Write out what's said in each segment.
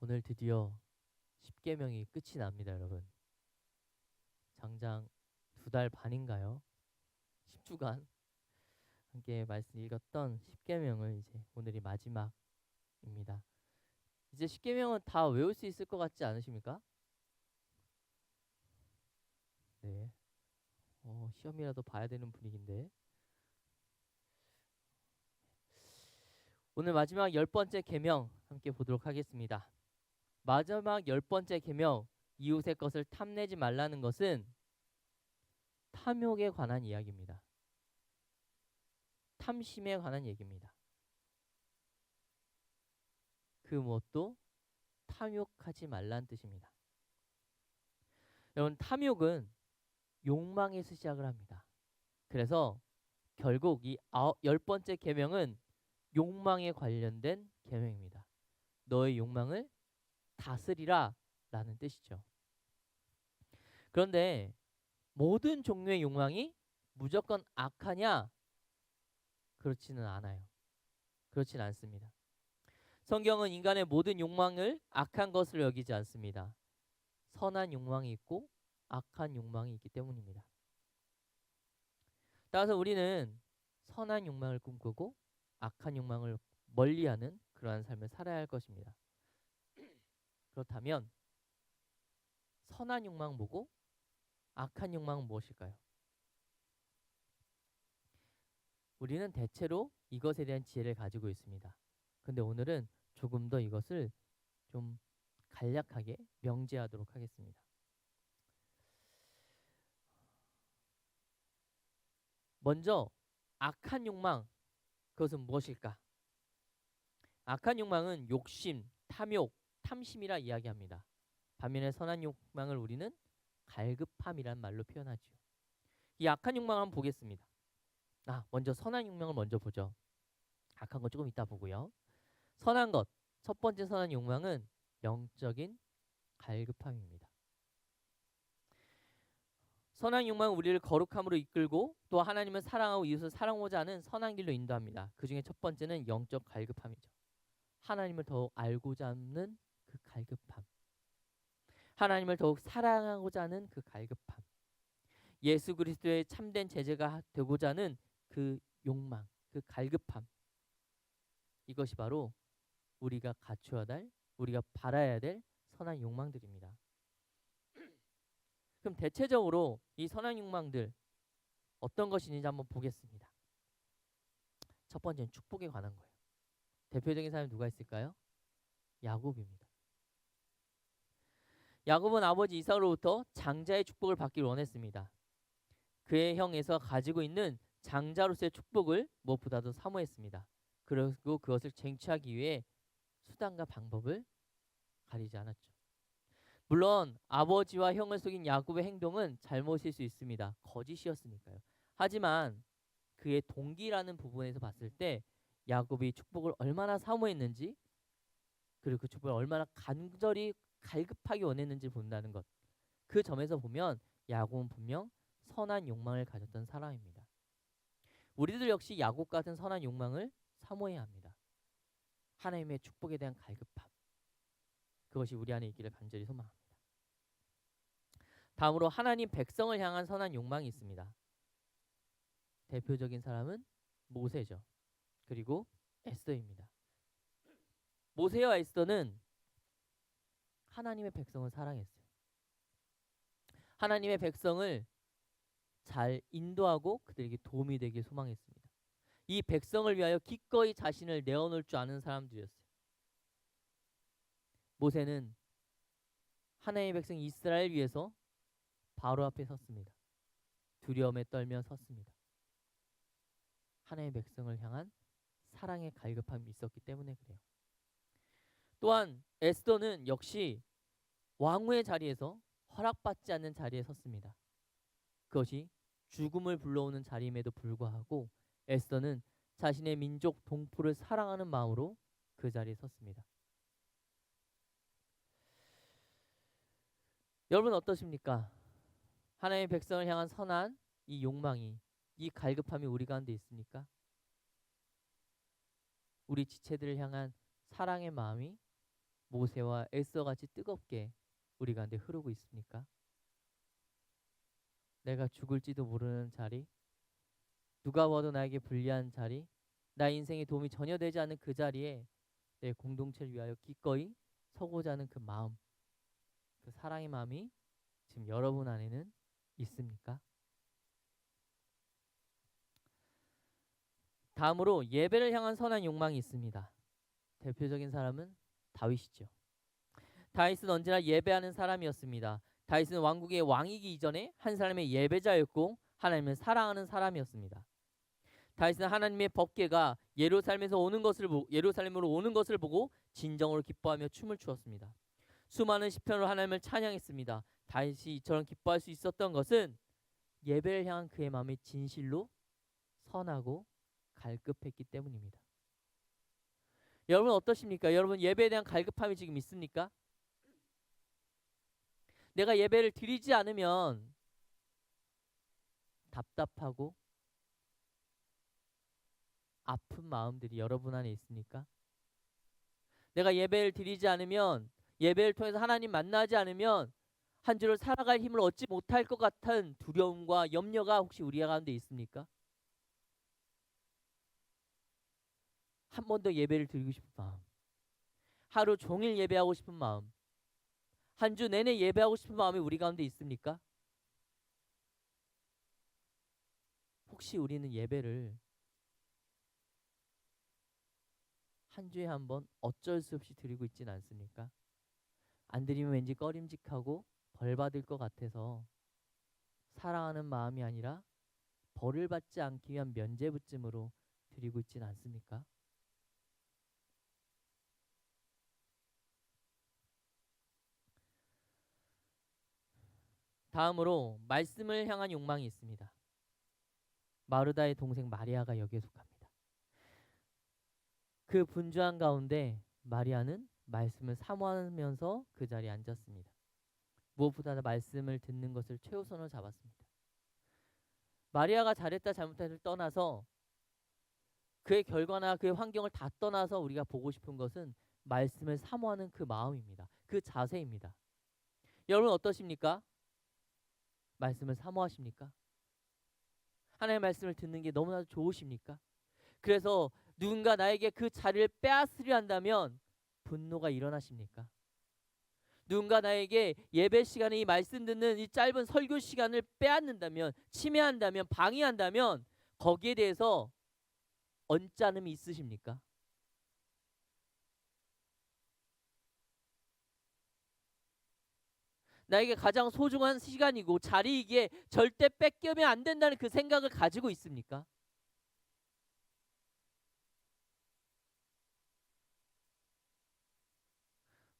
오늘 드디어 10계명이 끝이 납니다, 여러분. 장장 두 달 반인가요? 10주간 함께 말씀 읽었던 10계명을 이제 오늘이 마지막입니다. 이제 10계명은 다 외울 수 있을 것 같지 않으십니까? 네. 어, 시험이라도 봐야 되는 분위기인데. 오늘 마지막 열 번째 계명 함께 보도록 하겠습니다. 마지막 열 번째 계명 이웃의 것을 탐내지 말라는 것은 탐욕에 관한 이야기입니다. 탐심에 관한 얘기입니다. 그 무엇도 탐욕하지 말란 뜻입니다. 여러분 탐욕은 욕망에서 시작을 합니다. 그래서 결국 이 아홉, 열 번째 계명은 욕망에 관련된 계명입니다. 너의 욕망을 다스리라 라는 뜻이죠. 그런데 모든 종류의 욕망이 무조건 악하냐? 그렇지는 않아요. 그렇지는 않습니다. 성경은 인간의 모든 욕망을 악한 것을 여기지 않습니다. 선한 욕망이 있고 악한 욕망이 있기 때문입니다. 따라서 우리는 선한 욕망을 꿈꾸고 악한 욕망을 멀리하는 그러한 삶을 살아야 할 것입니다. 그렇다면 선한 욕망 뭐고 악한 욕망은 무엇일까요? 우리는 대체로 이것에 대한 지혜를 가지고 있습니다. 근데 오늘은 조금 더 이것을 좀 간략하게 명제하도록 하겠습니다. 먼저 악한 욕망 그것은 무엇일까? 악한 욕망은 욕심, 탐욕, 탐심이라 이야기합니다. 반면에 선한 욕망을 우리는 갈급함이란 말로 표현하죠. 이 악한 욕망을 한번 보겠습니다. 아, 먼저 선한 욕망을 먼저 보죠. 악한 거 조금 이따 보고요. 선한 것. 첫 번째 선한 욕망은 영적인 갈급함입니다. 선한 욕망은 우리를 거룩함으로 이끌고 또 하나님을 사랑하고 이웃을 사랑하고자 하는 선한 길로 인도합니다. 그 중에 첫 번째는 영적 갈급함이죠. 하나님을 더욱 알고자 하는 그 갈급함. 하나님을 더욱 사랑하고자 하는 그 갈급함. 예수 그리스도의 참된 제재가 되고자 하는 그 욕망, 그 갈급함. 이것이 바로 우리가 갖춰야 될, 우리가 바라야 될 선한 욕망들입니다. 그럼 대체적으로 이 선한 욕망들 어떤 있는지 한번 보겠습니다. 첫 번째는 축복에 관한 거예요. 대표적인 사람이 누가 있을까요? 야곱입니다. 야곱은 아버지 이삭으로부터 장자의 축복을 받기를 원했습니다. 그의 형에서 가지고 있는 장자로서의 축복을 무엇보다도 사모했습니다. 그리고 그것을 쟁취하기 위해 수단과 방법을 가리지 않았죠. 물론 아버지와 형을 속인 야곱의 행동은 잘못일 수 있습니다. 거짓이었으니까요. 하지만 그의 동기라는 부분에서 봤을 때 야곱이 축복을 얼마나 사모했는지 그리고 그 축복을 얼마나 간절히 갈급하게 원했는지 본다는 것. 그 점에서 보면 야곱은 분명 선한 욕망을 가졌던 사람입니다. 우리들 역시 야곱 같은 선한 욕망을 사모해야 합니다. 하나님의 축복에 대한 갈급함. 그것이 우리 안에 있기를 간절히 소망합니다. 다음으로 하나님 백성을 향한 선한 욕망이 있습니다. 대표적인 사람은 모세죠. 그리고 에스더입니다. 모세와 에스더는 하나님의 백성을 사랑했어요. 하나님의 백성을 잘 인도하고 그들에게 도움이 되길 소망했습니다. 이 백성을 위하여 기꺼이 자신을 내어놓을 줄 아는 사람들이었어요. 모세는 하나님의 백성 이스라엘 위해서 바로 앞에 섰습니다. 두려움에 떨며 섰습니다. 하나님의 백성을 향한 사랑의 갈급함이 있었기 때문에 그래요. 또한 에스더는 역시 왕후의 자리에서 허락받지 않는 자리에 섰습니다. 그것이 죽음을 불러오는 자리임에도 불구하고 에스더는 자신의 민족 동포를 사랑하는 마음으로 그 자리에 섰습니다. 여러분 어떠십니까? 하나님의 백성을 향한 선한 이 욕망이 이 갈급함이 우리 가운데 있습니까? 우리 지체들을 향한 사랑의 마음이 모세와 에스더 같이 뜨겁게 우리 가운데 흐르고 있습니까? 내가 죽을지도 모르는 자리, 누가 봐도 나에게 불리한 자리, 나 인생에 도움이 전혀 되지 않는 그 자리에 내 공동체를 위하여 기꺼이 서고자 하는 그 마음, 그 사랑의 마음이 지금 여러분 안에는 있습니까? 다음으로 예배를 향한 선한 욕망이 있습니다. 대표적인 사람은 다윗이죠. 다윗은 언제나 예배하는 사람이었습니다. 다윗은 왕국의 왕이기 이전에 한 사람의 예배자였고 하나님을 사랑하는 사람이었습니다. 다윗은 하나님의 법궤가 예루살렘에서 오는 것을 보, 예루살렘으로 오는 것을 보고 진정으로 기뻐하며 춤을 추었습니다. 수많은 시편으로 하나님을 찬양했습니다. 다윗이 이처럼 기뻐할 수 있었던 것은 예배를 향한 그의 마음이 진실로 선하고 갈급했기 때문입니다. 여러분 어떠십니까? 여러분 예배에 대한 갈급함이 지금 있습니까? 내가 예배를 드리지 않으면 답답하고 아픈 마음들이 여러분 안에 있습니까? 내가 예배를 드리지 않으면 예배를 통해서 하나님 만나지 않으면 한 주를 살아갈 힘을 얻지 못할 것 같은 두려움과 염려가 혹시 우리 가운데 있습니까? 한 번 더 예배를 드리고 싶은 마음, 하루 종일 예배하고 싶은 마음, 한 주 내내 예배하고 싶은 마음이 우리 가운데 있습니까? 혹시 우리는 예배를 한 주에 한 번 어쩔 수 없이 드리고 있진 않습니까? 안 드리면 왠지 꺼림직하고 벌 받을 것 같아서 사랑하는 마음이 아니라 벌을 받지 않기 위한 면죄부쯤으로 드리고 있진 않습니까? 다음으로 말씀을 향한 욕망이 있습니다. 마르다의 동생 마리아가 여기에 속합니다. 그 분주한 가운데 마리아는 말씀을 사모하면서 그 자리에 앉았습니다. 무엇보다 말씀을 듣는 것을 최우선으로 잡았습니다. 마리아가 잘했다 잘못했다를 떠나서 그의 결과나 그의 환경을 다 떠나서 우리가 보고 싶은 것은 말씀을 사모하는 그 마음입니다. 그 자세입니다. 여러분 어떠십니까? 말씀을 사모하십니까? 하나님의 말씀을 듣는 게 너무나도 좋으십니까? 그래서 누군가 나에게 그 자리를 빼앗으려 한다면 분노가 일어나십니까? 누군가 나에게 예배 시간에 이 말씀 듣는 이 짧은 설교 시간을 빼앗는다면 침해한다면 방해한다면 거기에 대해서 언짢음이 있으십니까? 나에게 가장 소중한 시간이고 자리이기에 절대 뺏기면 안 된다는 그 생각을 가지고 있습니까?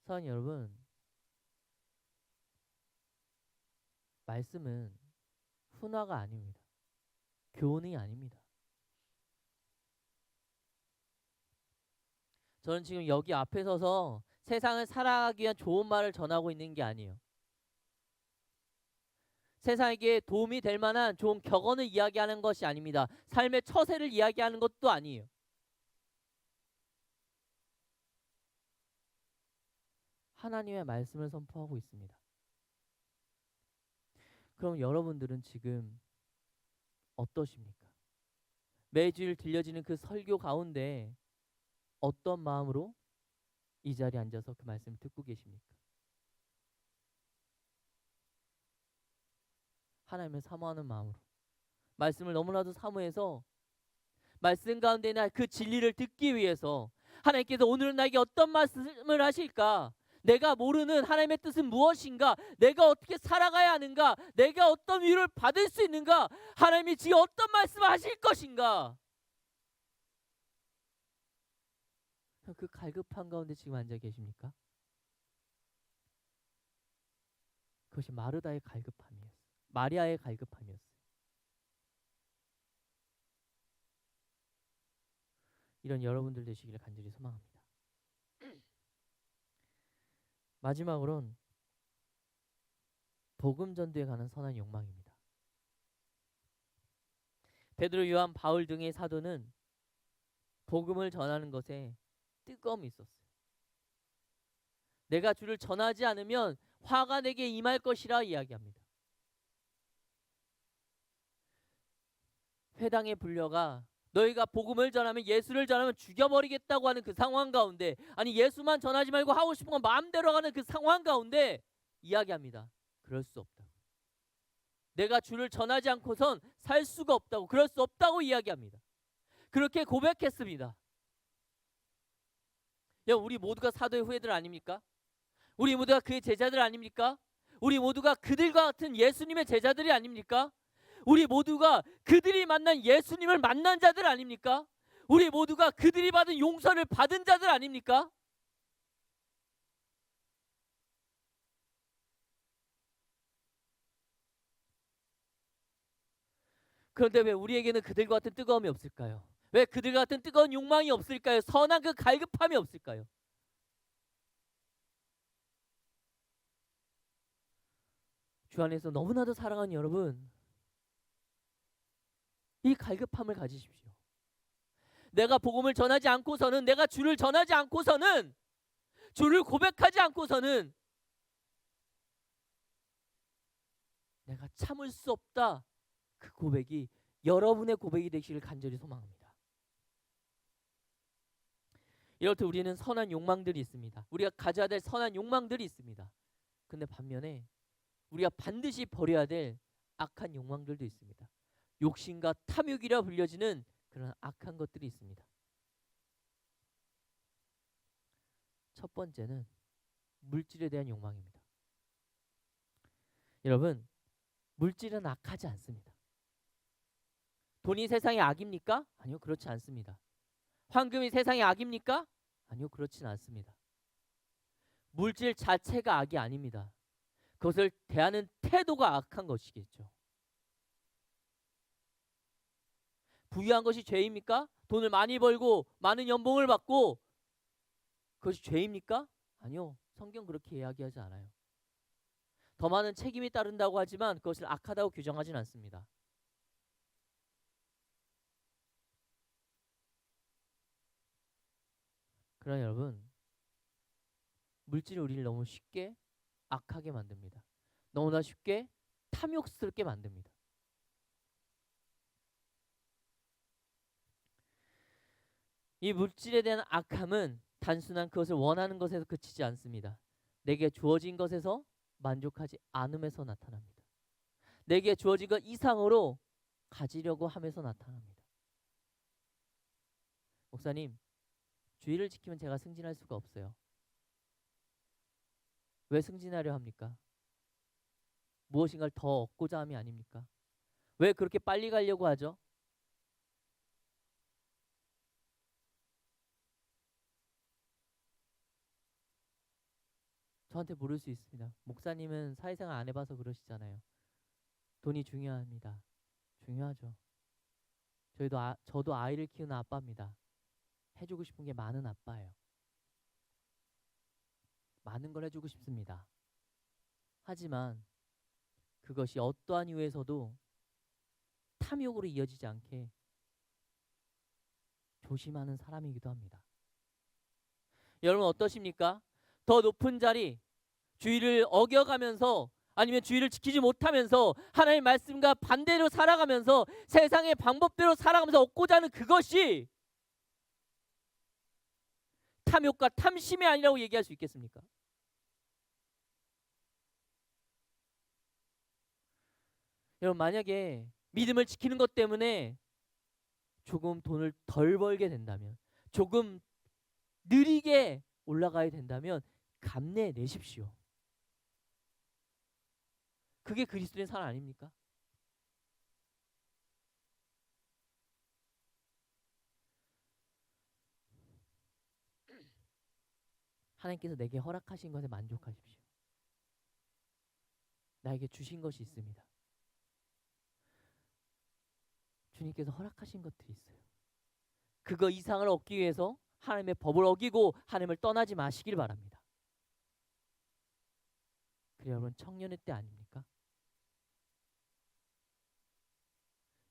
사랑 여러분, 말씀은 훈화가 아닙니다. 교훈이 아닙니다. 저는 지금 여기 앞에 서서 세상을 살아가기 위한 좋은 말을 전하고 있는 게 아니에요. 세상에게 도움이 될 만한 좋은 격언을 이야기하는 것이 아닙니다. 삶의 처세를 이야기하는 것도 아니에요. 하나님의 말씀을 선포하고 있습니다. 그럼 여러분들은 지금 어떠십니까? 매주일 들려지는 그 설교 가운데 어떤 마음으로 이 자리에 앉아서 그 말씀을 듣고 계십니까? 하나님을 사모하는 마음으로 말씀을 너무나도 사모해서 말씀 가운데 나그 진리를 듣기 위해서 하나님께서 오늘은 나에게 어떤 말씀을 하실까? 내가 모르는 하나님의 뜻은 무엇인가? 내가 어떻게 살아가야 하는가? 내가 어떤 위로를 받을 수 있는가? 하나님이 지금 어떤 말씀을 하실 것인가? 그 갈급한 가운데 지금 앉아 계십니까? 그것이 마르다의 갈급함이었어요. 마리아의 갈급함이었어요. 이런 여러분들 되시기를 간절히 소망합니다. 마지막으론 복음 전도에 관한 선한 욕망입니다. 베드로, 요한, 바울 등의 사도는 복음을 전하는 것에 뜨거움이 있었어요. 내가 주를 전하지 않으면 화가 내게 임할 것이라 이야기합니다. 회당의 불려가 너희가 복음을 전하면 예수를 전하면 죽여버리겠다고 하는 그 상황 가운데 아니 예수만 전하지 말고 하고 싶은 건 마음대로 하는 그 상황 가운데 이야기합니다. 그럴 수 없다고. 내가 주를 전하지 않고선 살 수가 없다고 그럴 수 없다고 이야기합니다. 그렇게 고백했습니다. 야, 우리 모두가 사도의 후예들 아닙니까? 우리 모두가 그의 제자들 아닙니까? 우리 모두가 그들과 같은 예수님의 제자들이 아닙니까? 우리 모두가 그들이 만난 예수님을 만난 자들 아닙니까? 우리 모두가 그들이 받은 용서를 받은 자들 아닙니까? 그런데 왜 우리에게는 그들과 같은 뜨거움이 없을까요? 왜 그들과 같은 뜨거운 욕망이 없을까요? 선한 그 갈급함이 없을까요? 주 안에서 너무나도 사랑하는 여러분, 이 갈급함을 가지십시오. 내가 복음을 전하지 않고서는 내가 주를 전하지 않고서는 주를 고백하지 않고서는 내가 참을 수 없다. 그 고백이 여러분의 고백이 되기를 간절히 소망합니다. 이렇듯 우리는 선한 욕망들이 있습니다. 우리가 가져야 될 선한 욕망들이 있습니다. 근데 반면에 우리가 반드시 버려야 될 악한 욕망들도 있습니다. 욕심과 탐욕이라 불려지는 그런 악한 것들이 있습니다. 첫 번째는 물질에 대한 욕망입니다. 여러분, 물질은 악하지 않습니다. 돈이 세상의 악입니까? 아니요, 그렇지 않습니다. 황금이 세상의 악입니까? 아니요, 그렇진 않습니다. 물질 자체가 악이 아닙니다. 그것을 대하는 태도가 악한 것이겠죠. 부유한 것이 죄입니까? 돈을 많이 벌고 많은 연봉을 받고 그것이 죄입니까? 아니요. 성경 그렇게 이야기하지 않아요. 더 많은 책임이 따른다고 하지만 그것을 악하다고 규정하진 않습니다. 그러나 여러분, 물질이 우리를 너무 쉽게 악하게 만듭니다. 너무나 쉽게 탐욕스럽게 만듭니다. 이 물질에 대한 악함은 단순한 그것을 원하는 것에서 그치지 않습니다. 내게 주어진 것에서 만족하지 않음에서 나타납니다. 내게 주어진 것 이상으로 가지려고 함에서 나타납니다. 목사님, 주의를 지키면 제가 승진할 수가 없어요. 왜 승진하려 합니까? 무엇인가를 더 얻고자 함이 아닙니까? 왜 그렇게 빨리 가려고 하죠? 저한테 물을 수 있습니다. 목사님은 사회생활 안 해봐서 그러시잖아요. 돈이 중요합니다. 중요하죠. 저희도 아, 저도 아이를 키우는 아빠입니다. 해주고 싶은 게 많은 아빠예요. 많은 걸 해주고 싶습니다. 하지만 그것이 어떠한 이유에서도 탐욕으로 이어지지 않게 조심하는 사람이기도 합니다. 여러분 어떠십니까? 더 높은 자리, 주의를 어겨가면서 아니면 주의를 지키지 못하면서 하나님의 말씀과 반대로 살아가면서 세상의 방법대로 살아가면서 얻고자 하는 그것이 탐욕과 탐심이 아니라고 얘기할 수 있겠습니까? 여러분 만약에 믿음을 지키는 것 때문에 조금 돈을 덜 벌게 된다면 조금 느리게 올라가야 된다면 감내 내십시오. 그게 그리스도의 산 아닙니까? 하나님께서 내게 허락하신 것에 만족하십시오. 나에게 주신 것이 있습니다. 주님께서 허락하신 것들이 있어요. 그거 이상을 얻기 위해서 하나님의 법을 어기고 하나님을 떠나지 마시길 바랍니다. 그래 여러분 청년의 때 아닙니까?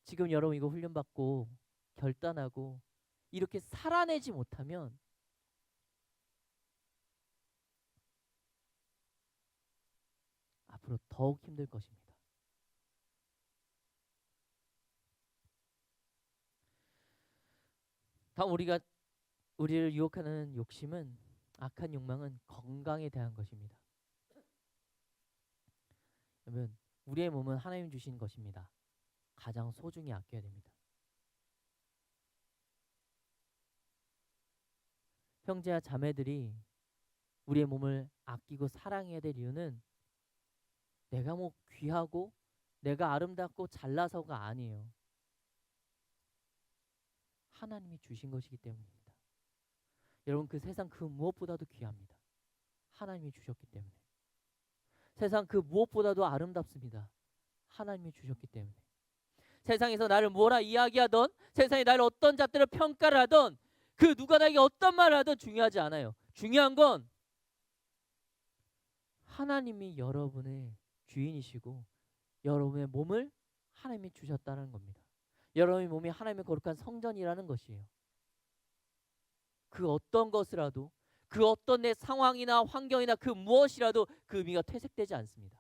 지금 여러분 이거 훈련 받고 결단하고 이렇게 살아내지 못하면 더욱 힘들 것입니다. 다음 우리가 우리를 유혹하는 욕심은 악한 욕망은 건강에 대한 것입니다. 여러분, 우리의 몸은 하나님 주신 것입니다. 가장 소중히 아껴야 됩니다. 형제와 자매들이 우리의 몸을 아끼고 사랑해야 될 이유는 내가 뭐 귀하고 내가 아름답고 잘나서가 아니에요. 하나님이 주신 것이기 때문입니다. 여러분 그 세상 그 무엇보다도 귀합니다. 하나님이 주셨기 때문에. 세상 그 무엇보다도 아름답습니다. 하나님이 주셨기 때문에. 세상에서 나를 뭐라 이야기하던 세상에 나를 어떤 잣대로 평가를 하던 그 누가 나에게 어떤 말을 하든 중요하지 않아요. 중요한 건 하나님이 여러분의 주인이시고 여러분의 몸을 하나님이 주셨다는 겁니다. 여러분의 몸이 하나님의 거룩한 성전이라는 것이에요. 그 어떤 것이라도 그 어떤 내 상황이나 환경이나 그 무엇이라도 그 의미가 퇴색되지 않습니다.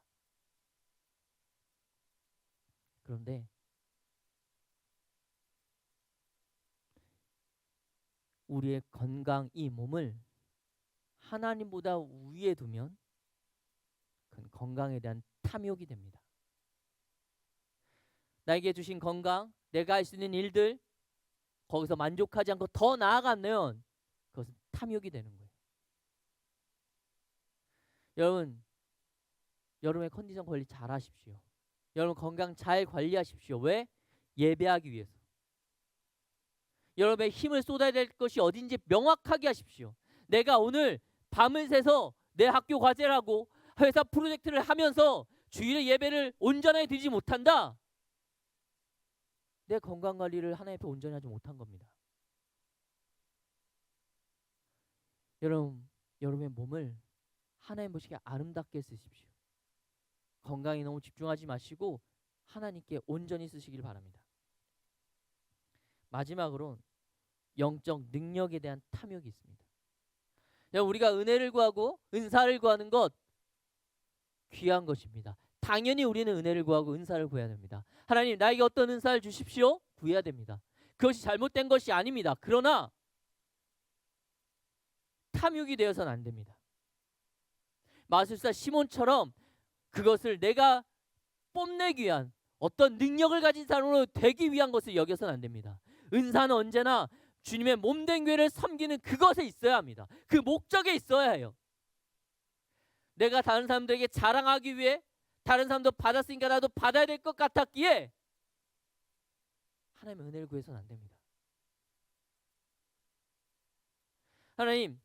그런데 우리의 건강 이 몸을 하나님보다 위에 두면 그건 건강에 대한 탐욕이 됩니다. 나에게 주신 건강, 내가 할 수 있는 일들 거기서 만족하지 않고 더 나아가면 그것은 탐욕이 되는 거예요. 여러분, 여러분의 컨디션 관리 잘 하십시오. 여러분 건강 잘 관리하십시오. 왜? 예배하기 위해서. 여러분의 힘을 쏟아야 될 것이 어딘지 명확하게 하십시오. 내가 오늘 밤을 새서 내 학교 과제를 하고 회사 프로젝트를 하면서 주일에 예배를 온전하게 드리지 못한다. 내 건강 관리를 하나님 앞에 온전히 하지 못한 겁니다. 여러분, 여러분의 몸을 하나님 보시기에 아름답게 쓰십시오. 건강에 너무 집중하지 마시고 하나님께 온전히 쓰시길 바랍니다. 마지막으로 영적 능력에 대한 탐욕이 있습니다. 우리가 은혜를 구하고 은사를 구하는 것 귀한 것입니다. 당연히 우리는 은혜를 구하고 은사를 구해야 됩니다. 하나님 나에게 어떤 은사를 주십시오. 구해야 됩니다. 그것이 잘못된 것이 아닙니다. 그러나 탐욕이 되어서는 안 됩니다. 마술사 시몬처럼 그것을 내가 뽐내기 위한 어떤 능력을 가진 사람으로 되기 위한 것을 여겨서는 안 됩니다. 은사는 언제나 주님의 몸된 교회를 섬기는 그것에 있어야 합니다. 그 목적에 있어야 해요. 내가 다른 사람들에게 자랑하기 위해 다른 사람도 받았으니까 나도 받아야 될 것 같았기에 하나님의 은혜를 구해서는 안 됩니다. 하나님,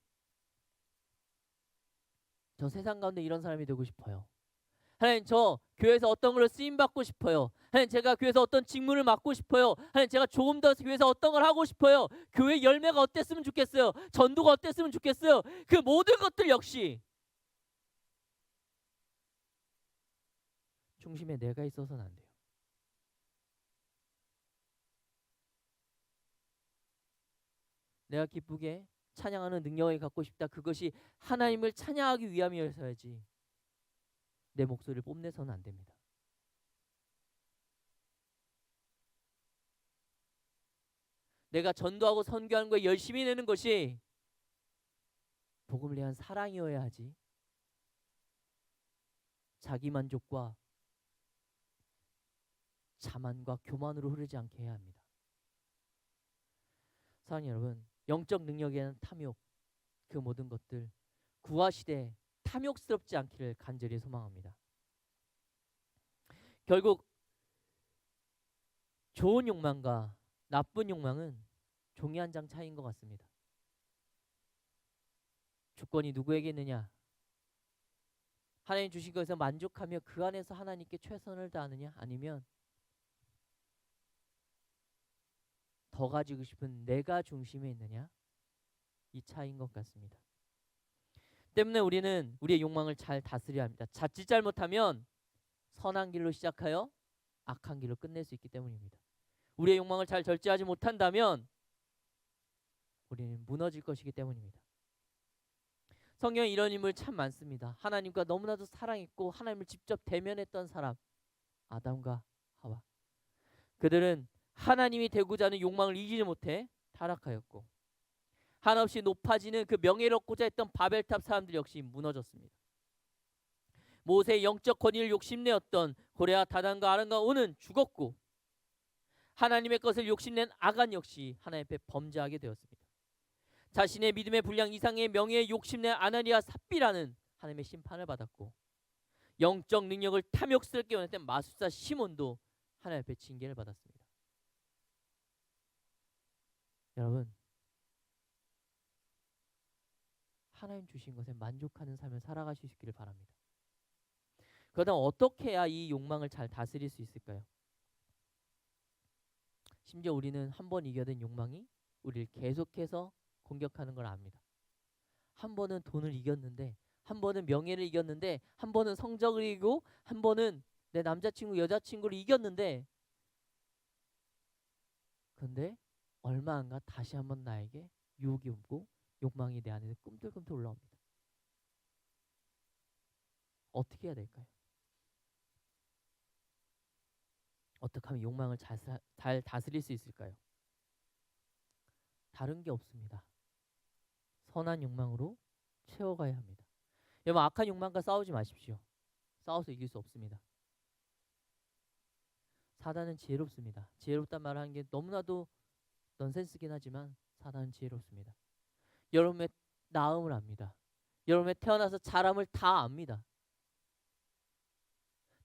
저 세상 가운데 이런 사람이 되고 싶어요. 하나님, 저 교회에서 어떤 걸 쓰임 받고 싶어요. 하나님, 제가 교회에서 어떤 직무를 맡고 싶어요. 하나님, 제가 조금 더 교회에서 어떤 걸 하고 싶어요. 교회 열매가 어땠으면 좋겠어요. 전도가 어땠으면 좋겠어요. 그 모든 것들 역시 중심에 내가 있어서는 안 돼요. 내가 기쁘게 찬양하는 능력을 갖고 싶다. 그것이 하나님을 찬양하기 위함이어서야지 내 목소리를 뽐내서는 안 됩니다. 내가 전도하고 선교하는 거에 열심히 내는 것이 복음을 위한 사랑이어야 하지. 자기 만족과 자만과 교만으로 흐르지 않게 해야 합니다. 사랑하는 여러분, 영적 능력에는 탐욕, 그 모든 것들 구하 시대 탐욕스럽지 않기를 간절히 소망합니다. 결국 좋은 욕망과 나쁜 욕망은 종이 한 장 차이인 것 같습니다. 주권이 누구에게 있느냐? 하나님 주신 것에서 만족하며 그 안에서 하나님께 최선을 다하느냐? 아니면 더 가지고 싶은 내가 중심에 있느냐? 이 차이인 것 같습니다. 때문에 우리는 우리의 욕망을 잘 다스려야 합니다. 자칫 잘못하면 선한 길로 시작하여 악한 길로 끝낼 수 있기 때문입니다. 우리의 욕망을 잘 절제하지 못한다면 우리는 무너질 것이기 때문입니다. 성경에 이런 인물 참 많습니다. 하나님과 너무나도 사랑했고 하나님을 직접 대면했던 사람 아담과 하와. 그들은 하나님이 되고자 하는 욕망을 이기지 못해 타락하였고 한없이 높아지는 그 명예를 얻고자 했던 바벨탑 사람들 역시 무너졌습니다. 모세의 영적 권위를 욕심내었던 고레아 다단과 아란과 오는 죽었고 하나님의 것을 욕심낸 아간 역시 하나님 앞에 범죄하게 되었습니다. 자신의 믿음의 분량 이상의 명예에 욕심낸 아나니아 삽비라는 하나님의 심판을 받았고 영적 능력을 탐욕스럽게 원했던 마술사 시몬도 하나님 앞에 징계를 받았습니다. 여러분 하나님 주신 것에 만족하는 삶을 살아가실 수 있기를 바랍니다. 그러다 어떻게 해야 이 욕망을 잘 다스릴 수 있을까요? 심지어 우리는 한 번 이겨낸 욕망이 우리를 계속해서 공격하는 걸 압니다. 한 번은 돈을 이겼는데, 한 번은 명예를 이겼는데, 한 번은 성적을 이기고, 한 번은 내 남자친구, 여자친구를 이겼는데, 근데 얼마 안가 다시 한번 나에게 유혹이 오고 욕망이 내 안에 꿈틀꿈틀 올라옵니다. 어떻게 해야 될까요? 어떻게 하면 욕망을 잘, 사- 잘 다스릴 수 있을까요? 다른 게 없습니다. 선한 욕망으로 채워가야 합니다. 여러분 악한 욕망과 싸우지 마십시오. 싸워서 이길 수 없습니다. 사단은 지혜롭습니다. 지혜롭단 말을 하는 게 너무나도 넌센스긴 하지만 사단은 지혜롭습니다. 여러분의 나음을 압니다. 여러분의 태어나서 자람을 다 압니다.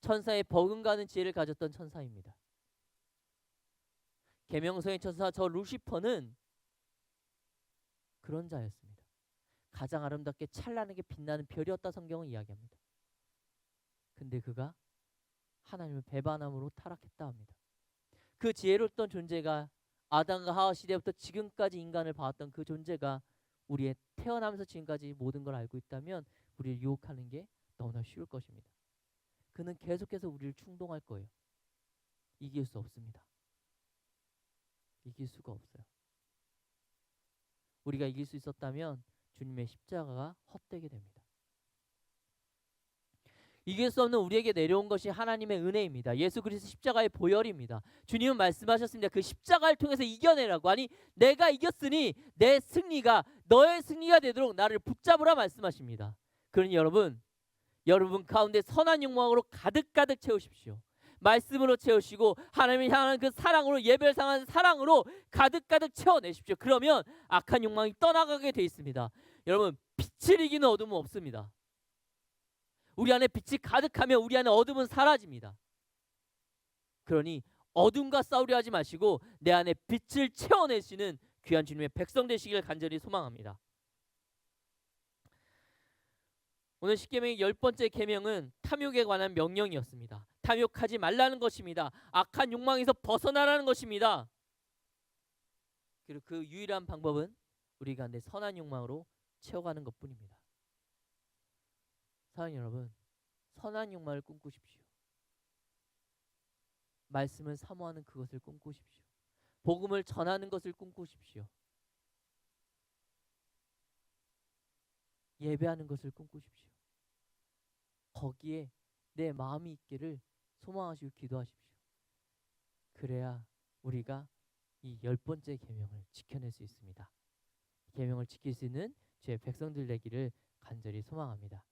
천사의 버금가는 지혜를 가졌던 천사입니다. 계명성의 천사 저 루시퍼는 그런 자였습니다. 가장 아름답게 찬란하게 빛나는 별이었다 성경은 이야기합니다. 근데 그가 하나님을 배반함으로 타락했다 합니다. 그 지혜롭던 존재가 아담과 하와 시대부터 지금까지 인간을 봐왔던 그 존재가 우리의 태어나면서 지금까지 모든 걸 알고 있다면 우리를 유혹하는 게 너무나 쉬울 것입니다. 그는 계속해서 우리를 충동할 거예요. 이길 수 없습니다. 이길 수가 없어요. 우리가 이길 수 있었다면 주님의 십자가가 헛되게 됩니다. 이길 수 없는 우리에게 내려온 것이 하나님의 은혜입니다. 예수 그리스도 십자가의 보혈입니다. 주님은 말씀하셨습니다. 그 십자가를 통해서 이겨내라고 아니 내가 이겼으니 내 승리가 너의 승리가 되도록 나를 붙잡으라 말씀하십니다. 그러니 여러분 여러분 가운데 선한 욕망으로 가득가득 채우십시오. 말씀으로 채우시고 하나님을 향한 그 사랑으로 예배를 상한 사랑으로 가득가득 채워내십시오. 그러면 악한 욕망이 떠나가게 돼 있습니다. 여러분 빛을 이기는 어둠은 없습니다. 우리 안에 빛이 가득하면 우리 안에 어둠은 사라집니다. 그러니 어둠과 싸우려 하지 마시고 내 안에 빛을 채워내시는 귀한 주님의 백성 되시기를 간절히 소망합니다. 오늘 십계명의 열 번째 계명은 탐욕에 관한 명령이었습니다. 탐욕하지 말라는 것입니다. 악한 욕망에서 벗어나라는 것입니다. 그리고 그 유일한 방법은 우리가 내 선한 욕망으로 채워가는 것뿐입니다. 사랑 여러분, 선한 욕망을 꿈꾸십시오. 말씀을 사모하는 그것을 꿈꾸십시오. 복음을 전하는 것을 꿈꾸십시오. 예배하는 것을 꿈꾸십시오. 거기에 내 마음이 있기를 소망하시고 기도하십시오. 그래야 우리가 이 열 번째 계명을 지켜낼 수 있습니다. 계명을 지킬 수 있는 주의 백성들 되기를 간절히 소망합니다.